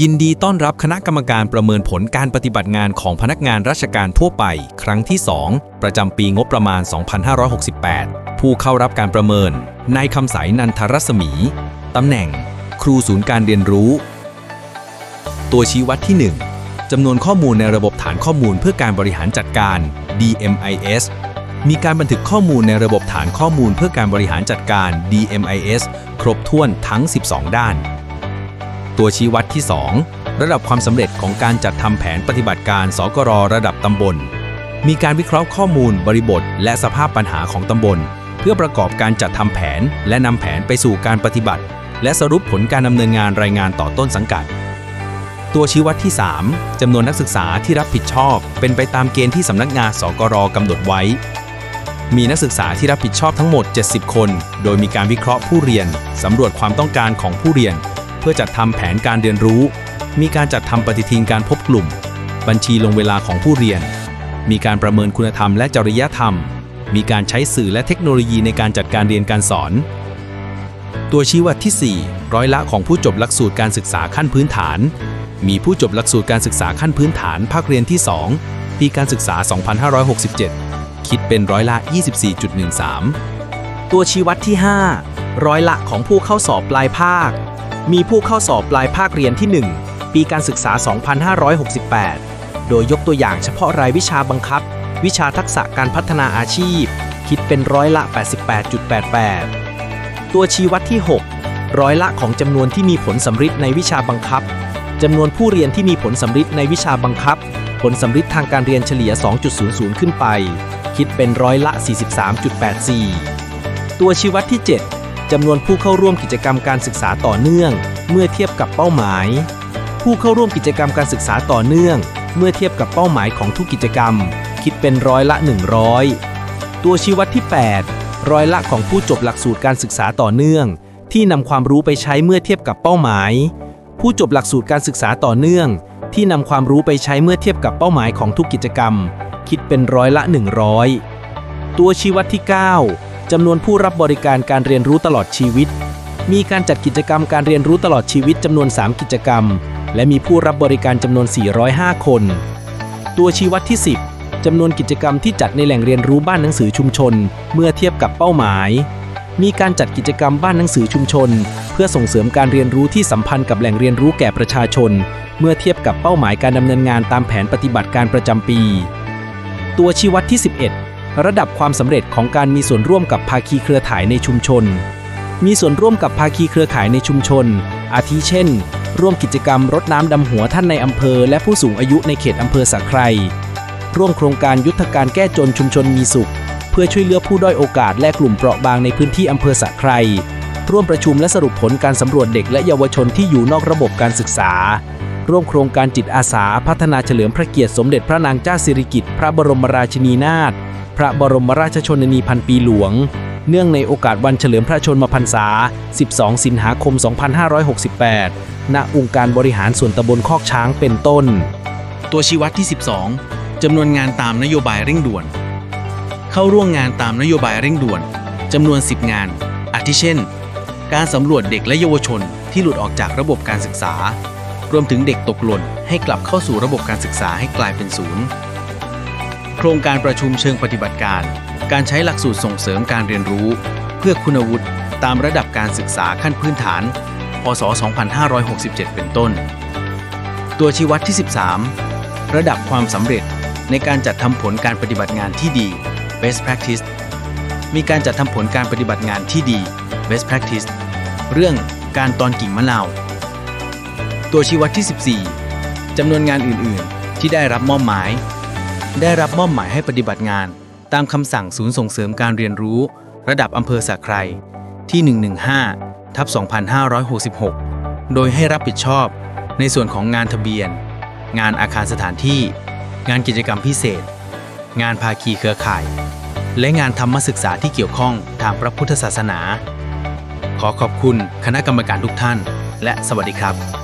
ยินดีต้อนรับคณะกรรมการประเมินผลการปฏิบัติงานของพนักงานราชการทั่วไป ครั้งที่ 2 ประจำปีงบประมาณ 2568 ผู้เข้ารับการประเมิน นายคำสายนันทรัศมี ตำแหน่ง ครูศูนย์การเรียนรู้ ตัวชี้วัดที่ 1 จำนวนข้อมูลในระบบฐานข้อมูลเพื่อการบริหารจัดการ DMIS มีการบันทึกข้อมูลในระบบฐานข้อมูลเพื่อการบริหารจัดการ DMIS ครบถ้วนทั้ง 12 ด้าน ตัวชี้วัดที่ 2 ระดับความสำเร็จของการจัดทำแผนปฏิบัติการสกรระดับตำบล มีการวิเคราะห์ข้อมูล บริบท และสภาพปัญหาของตำบล เพื่อประกอบการจัดทำแผน และนำแผนไปสู่การปฏิบัติ และสรุปผลการดำเนินงานรายงานต่อต้นสังกัด ตัวชี้วัดที่ 3จำนวนนักศึกษาที่รับผิดชอบ เป็นไปตามเกณฑ์ที่สำนักงานสกรกำหนดไว้มีนักศึกษาที่รับผิดชอบทั้งหมด 70 คน โดยมีการวิเคราะห์ผู้เรียน สำรวจความต้องการของผู้เรียน เพื่อจัดทำแผนการเรียนรู้ มีการจัดทำปฏิทินการพบกลุ่ม บัญชีลงเวลาของผู้เรียน มีการประเมินคุณธรรมและจริยธรรม มีการใช้สื่อและเทคโนโลยีในการจัดการเรียนการสอน ตัวชี้วัดที่ 4 ร้อยละของผู้จบหลักสูตรการศึกษาขั้นพื้นฐาน มีผู้จบหลักสูตรการศึกษาขั้นพื้นฐานภาคเรียนที่ 2 ปีการศึกษา 2567 คิดเป็นร้อยละ 24.13 ตัวชี้วัดที่ 5 ร้อยละของผู้เข้าสอบปลายภาค มีผู้เข้าสอบปลายภาคเรียนที่ 1 ปีการศึกษา 2568 โดยยกตัวอย่างเฉพาะรายวิชาบังคับ วิชาทักษะการพัฒนาอาชีพ คิดเป็นร้อยละ 88.88 ตัวชี้วัดที่ 6 ร้อยละของจำนวนที่มีผลสำฤทธิ์ในวิชาบังคับจำนวนผู้เรียนที่มีผลสำฤทธิ์ในวิชาบังคับ ผลสำฤทธิ์ทางการเรียนเฉลี่ย 2.00 ขึ้นไป คิดเป็นร้อยละ 43.84 ตัวชี้วัดที่ 7 จำนวนผู้เข้าร่วมกิจกรรมการศึกษาต่อเนื่อง เมื่อเทียบกับเป้าหมาย ผู้เข้าร่วมกิจกรรมการศึกษาต่อเนื่อง เมื่อเทียบกับเป้าหมายของทุกกิจกรรม คิดเป็นร้อยละ 100 ตัวชี้วัดที่ 8 ร้อยละของผู้จบหลักสูตรการศึกษาต่อเนื่อง ที่นำความรู้ไปใช้เมื่อเทียบกับเป้าหมาย ผู้จบหลักสูตรการศึกษาต่อเนื่อง ที่นำความรู้ไปใช้เมื่อเทียบกับเป้าหมายของทุกกิจกรรม คิดเป็นร้อยละ 100 ตัวชี้วัดที่ 9 จำนวนผู้รับบริการการเรียนรู้ตลอดชีวิต มีการจัดกิจกรรมการเรียนรู้ตลอดชีวิตจำนวน 3 กิจกรรม และมีผู้รับบริการจำนวน 405 คน ตัวชี้วัดที่ 10จำนวนกิจกรรมที่จัดในแหล่งเรียนรู้บ้านหนังสือชุมชน เมื่อเทียบกับเป้าหมาย มีการจัดกิจกรรมบ้านหนังสือชุมชน เพื่อส่งเสริมการเรียนรู้ที่สัมพันธ์กับแหล่งเรียนรู้แก่ประชาชน เมื่อเทียบกับเป้าหมายการดำเนินงานตามแผนปฏิบัติการประจำปี ตัวชี้วัดที่ 11 ระดับความสำเร็จของการมีส่วนร่วมกับภาคีเครือข่ายในชุมชน มีส่วนร่วมกับภาคีเครือข่ายในชุมชน อาทิเช่น ร่วมกิจกรรมรดน้ำดำหัวท่านในอำเภอ และผู้สูงอายุในเขตอำเภอสักไครร่วมโครงการยุทธการแก้จนชุมชนมีสุข เพื่อช่วยเหลือผู้ด้อยโอกาสและกลุ่มเปราะบางในพื้นที่อำเภอสักไครร่วมประชุมและสรุปผลการสำรวจเด็กและเยาวชนที่อยู่นอกระบบการศึกษา ร่วมโครงการจิตอาสา พัฒนาเฉลิมพระเกียรติสมเด็จพระนางเจ้าสิริกิติ์พระบรมราชินีนาถ พระบรมราชชนนีพันปีหลวง เนื่องในโอกาสวันเฉลิมพระชนมพรรษา 12 สิงหาคม 2568 ณ องค์การบริหารส่วนตำบลคอกช้างเป็นต้น ตัวชี้วัดที่ 12 จำนวนงานตามนโยบายเร่งด่วน เข้าร่วมงานตามนโยบายเร่งด่วน จำนวน 10 งาน อาทิเช่น การสำรวจเด็กและเยาวชนที่หลุดออกจากระบบการศึกษา รวมถึงเด็กตกหล่นให้กลับเข้าสู่ระบบการศึกษาให้กลายเป็นศูนย์ โครงการประชุมเชิงปฏิบัติการ การใช้หลักสูตรส่งเสริมการเรียนรู้ เพื่อคุณวุฒิตามระดับการศึกษาขั้นพื้นฐาน พศ 2567 เป็นต้น ตัวชี้วัดที่ 13 ระดับความสำเร็จในการจัดทำผลการปฏิบัติงานที่ดี best practice มีการจัดทำผลการปฏิบัติงานที่ดี best practice เรื่องการตอนกิ่งมะนาว ตัวชี้วัดที่ 14จำนวนงานอื่น ๆ ที่ได้รับมอบหมาย ได้รับมอบหมายให้ปฏิบัติงาน ตามคำสั่งศูนย์ส่งเสริมการเรียนรู้ ระดับอำเภอสะไครที่ 115 ทับ 2566 โดยให้รับผิดชอบในส่วนของงานทะเบียน งานอาคารสถานที่ งานกิจกรรมพิเศษ งานภาคีเครือข่าย และงานธรรมศึกษาที่เกี่ยวข้องทางพระพุทธศาสนา ขอขอบคุณคณะกรรมการทุกท่าน และสวัสดีครับ